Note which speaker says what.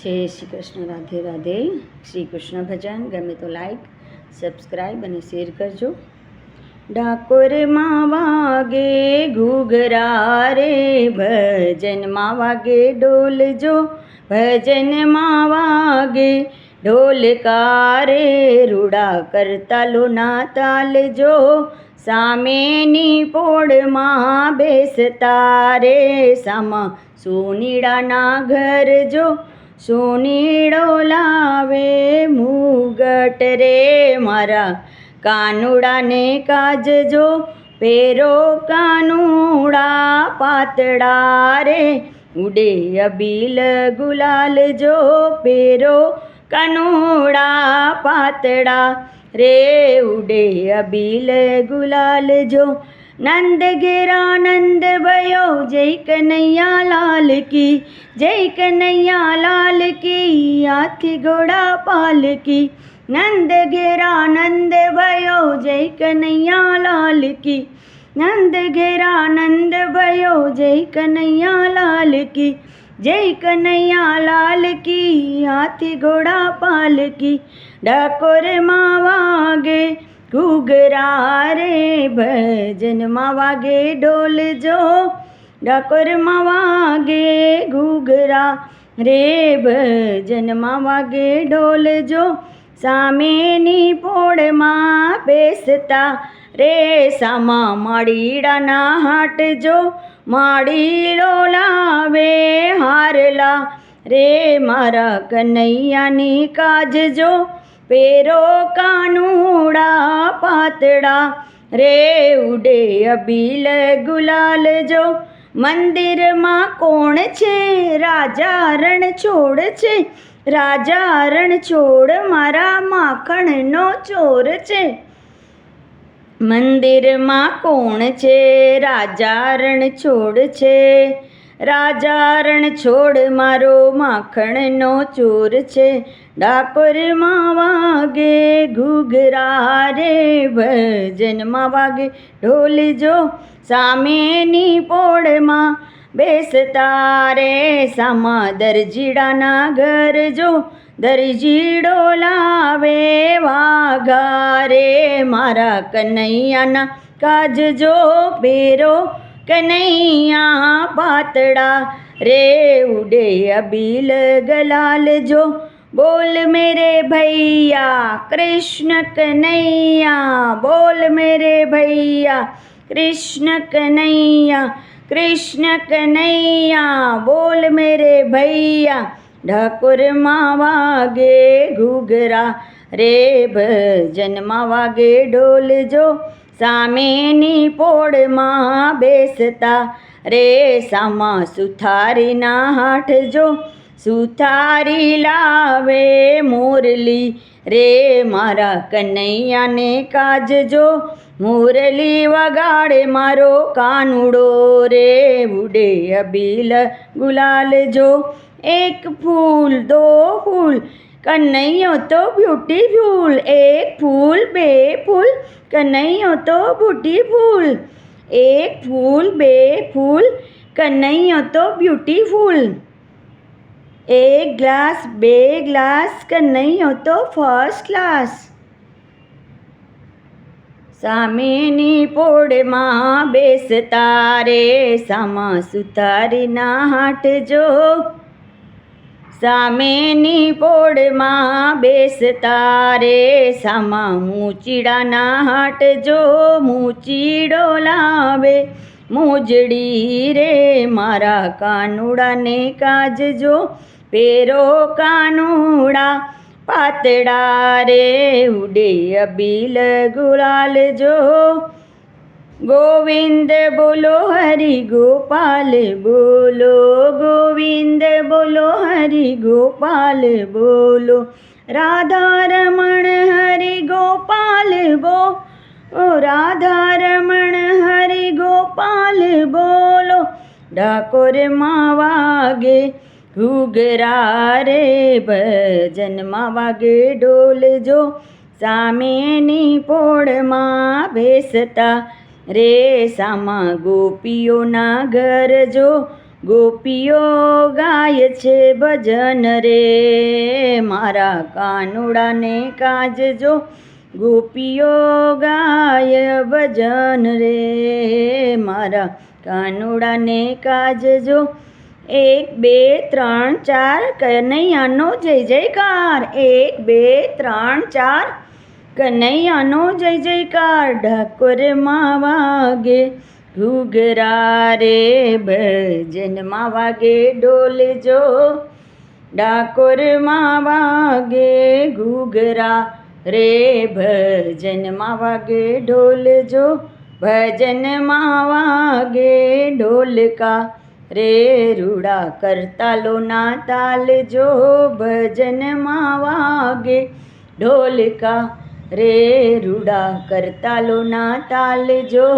Speaker 1: જય શ્રી કૃષ્ણ, રાધે રાધે. શ્રી કૃષ્ણ ભજન, ગમે તો લાઈક સબસ્ક્રાઈબ અને શેર કરજો. ડાકોરમાં વાગે, ઘૂઘરા રે ભજનમાં વાગે ડોલજો ભજનમાં વાગે ઢોલકારે રૂડા કરતા રૂડા કરતાલોના તાલજો સામેની પોળમાં બેસતા રે, સામા સોનીડાના ઘર જો. સોનીડો લાવે મુગટ રે મારા કાનુડાને કાજજો, પેરો કાનુડા પાતળા રે ઉડે અબીલ ગુલાલ જો પેરો કાનુડા પાતળા રે ઉડે અબીલ ગુલાલ જો નંદ ઘેરા નંદ ભયો જય કનૈયા લાલ કી જય કનૈયા લાલ કી હાથી ઘોડા પાલ કી નંદ ઘેરા નંદ ભયો જય કનૈયા લાલ કી નંદ ઘેરા નંદ ભયો જય કનૈયા લાલ કી જય કનૈયા લાલ કી હાથી ઘોડા પાલ કી ડાકોરમાં વાગે ઘૂઘરા રે ભજનમાં વાગે ઢોલજો ડાકોરમાં વાગે ઘૂઘરા. રે ભજનમાં વાગે ઢોલજો સામેની પોળમાં બેસતા. રે સામા માળીડાના હાટજો માળીડો લાવે હારલા. રે મારા કનૈયાની કાજજો પેરો કાનુડા પાતળા, રે ઉડે અબીલ ગુલાલ જો. મંદિરમાં કોણ છે? રાજા રણ છોડ છે. રાજા રણ છોડ મારા માખણનો ચોર છે. મંદિરમાં કોણ છે? રાજા રણ છોડ છે. રાજા રણ છોડ મારો માખણનો ચોર છે. ડાકોરમાં વાગે, ઘૂઘરા રે, ભજનમાં વાગે. ઢોલજો સામેની પોળમાં બેસતા રે, સામા દરજીડાના ઘર જો દરજીડો લાવે, વાઘા રે, મારા કનૈયાના કાજજો પેરો કનૈયા પાતળા રે ઉડે અબીલ ગલાલ જો બોલ મેરે ભૈયા કૃષ્ણ કનૈયા બોલ મેરે ભૈયા કૃષ્ણ કનૈયા કૃષ્ણ કનૈયા બોલ મેરે ભૈયા ઠાકોરમાં વાગે ઘૂઘરા રે ભજનમાં વાગે ઢોલજો સામેની પોળમાં બેસતા રે સામા સુથારીના હાઠજો સુથારી લાવે મોરલી રે મારા કનૈયાને કાજજો મુરલી વગાડે મારો કાનુડો રે ઉડે અબીલ ગુલાલ જો એક ફૂલ દો ફૂલ કનૈયો તો બ્યુટીફુલ એક ફૂલ બે ફૂલ કનૈયો તો બ્યુટીફુલ એક ફૂલ બે ફૂલ કનૈયો તો બ્યુટીફુલ એક ગ્લાસ બે ગ્લાસ કનૈયો તો ફર્સ્ટ ક્લાસ સામેની પોળમાં બેસતા રે સામા સુતારીના હાટજો સામેની પોળમાં બેસતા રે સામા મૂચીડાના હાટજો મૂચીડો લાવે. મોજડી રે, મારા કાનુડાને કાજજો પેરો કાનુડા પાતળા રે, ઉડે અબીલ ગુલાલ જો. ગોવિંદ બોલો હરિ ગોપાલ બોલો. ગોવિંદ બોલો હરિ ગોપાલ બોલો. રાધારમણ હરિ ગોપાલ બો. ઓ રાધારમણ હરિ ગોપાલ બોલો. ડાકોરમાં વાગે ઘૂઘરા રે ભજનમાં વાગે ડોલજો સામેની પોળમાં બેસતા રે સામા ગોપીઓના ઘર જો, ગોપીઓ ગાય છે ભજન રે. મારા કાનુડાને કાજજો ગોપીઓ ગાય ભજન રે. મારા કાનુડાને કાજજો એક, બે, ત્રણ, ચાર, કનૈયાનો જય જયકાર. એક, બે, ત્રણ, ચાર કનૈયાનો જય જયકાર ડાકોરમાં વાગે. ઘૂઘરા રે ભજનમાં વાગે ડોલજો ડાકોરમાં વાગે ઘૂઘરા રે ભજનમાં વાગે ઢોલજો ભજનમાં વાગે ઢોલકા રે રૂડા કરતાલોના તાલજો ભજનમાં વાગે ઢોલકા રે રૂડા કરતાલોના તાલજો.